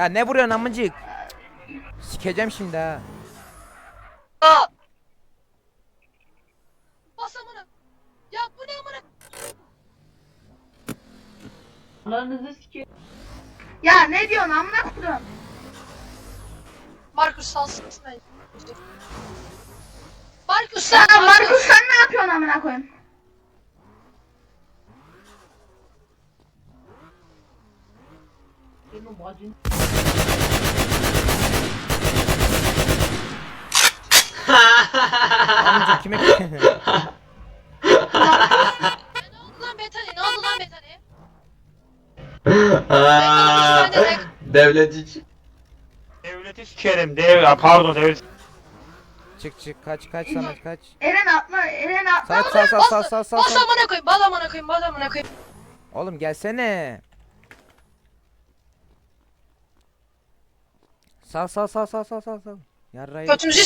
Ya ne vuruyorsun amıcık? Sikeceğim şimdi ha. Aa! Bas amına. Ya bu ne amına? Ananızı sikeyim. Ya ne diyorsun amına koyayım? Markus salsın beni. Markus sen Markus sen ne yapıyorsun amına koyayım? Amıcık kime Ne oldu lan Betani? Ne oldu lan Betani? De Devlet için. Devleti sikerim. Dev, ya pardon devlet. Çık çık kaç kaç Samet kaç. Eren atla, Eren atla. Samet sal sal sal sal sal. Bas sal. amına koyayım. Bas amına koyayım. Bas amına koyayım. Oğlum gelsene. Sal sal sal sal sal sal. Yarrayı. Götünüzü s-